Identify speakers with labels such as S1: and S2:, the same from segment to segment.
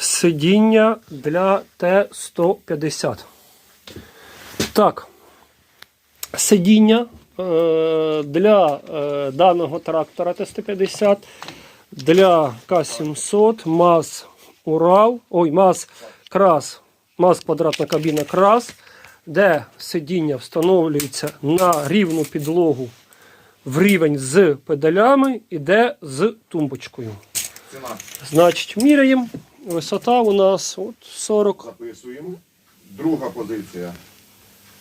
S1: Сидіння для Т-150. Так. Сидіння е, для е, даного трактора Т-150, для К-700, МАЗ Урал, ой, МАЗ Крас, МАЗ квадратна кабіна Крас, де сидіння встановлюється на рівну підлогу в рівень з педалями, іде з тумбочкою.
S2: Ціна
S1: Значить, міряємо. Висота у нас от 40,
S2: записуємо. Друга позиція.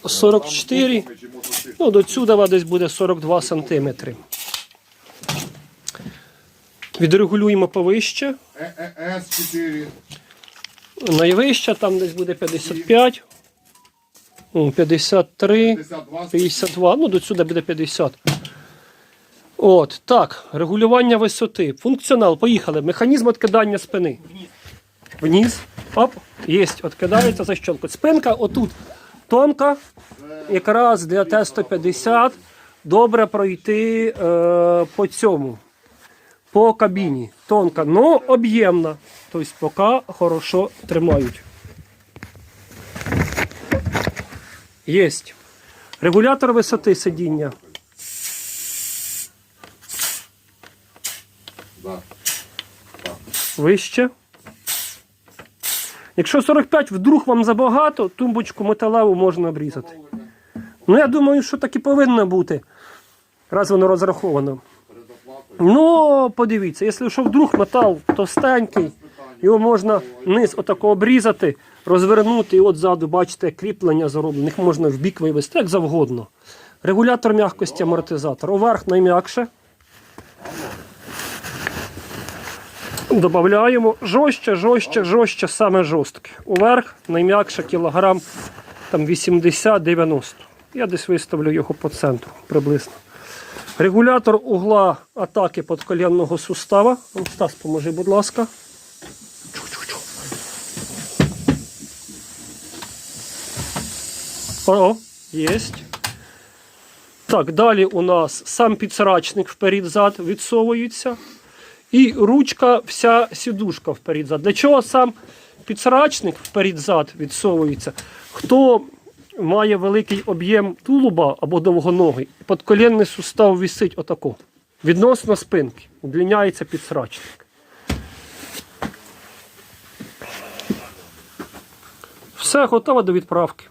S1: 44.
S2: Там буквами чи мотоцикл.
S1: Ну, до сюди десь буде 42 сантиметри. Відрегулюємо повище.
S2: Е- Е- С4.
S1: Найвище там десь буде 55. 53.
S2: 52.
S1: 52, ну до сюди буде 50. От, так, регулювання висоти. Функціонал, поїхали. Механізм відкидання спини. Вниз. Оп, є, відкидається за щелку. Спинка отут тонка, якраз для Т-150 добре пройти е, по цьому, по кабіні. Тонка, але об'ємна. Тобто поки хорошо тримають. Єсть. Регулятор висоти сидіння. Вище. Якщо 45 вдруг вам забагато, тумбочку металеву можна обрізати. Ну, я думаю, що так і повинно бути, раз воно розраховано. Ну, подивіться, якщо що вдруг метал товстенький, його можна низ отако обрізати, розвернути, і от ззаду, бачите, кріплення зароблені, їх можна в бік вивести, як завгодно. Регулятор м'якості амортизатор. Уверх найм'якше. Добавляємо жорстче, жорстче, жорстче, саме жорстке. Уверх найм'якше кілограм там 80-90. Я десь виставлю його по центру приблизно. Регулятор угла атаки подколінного сустава. Стас, поможи, будь ласка. О, єсть. Так, далі у нас сам підсрачник вперед-зад відсовується. І ручка, вся сідушка вперед-зад. Для чого сам підсрачник вперед-зад відсовується? Хто має великий об'єм тулуба або довгоногий, подколінний сустав висить отако. Відносно спинки. Удлиняється підсрачник. Все готово до відправки.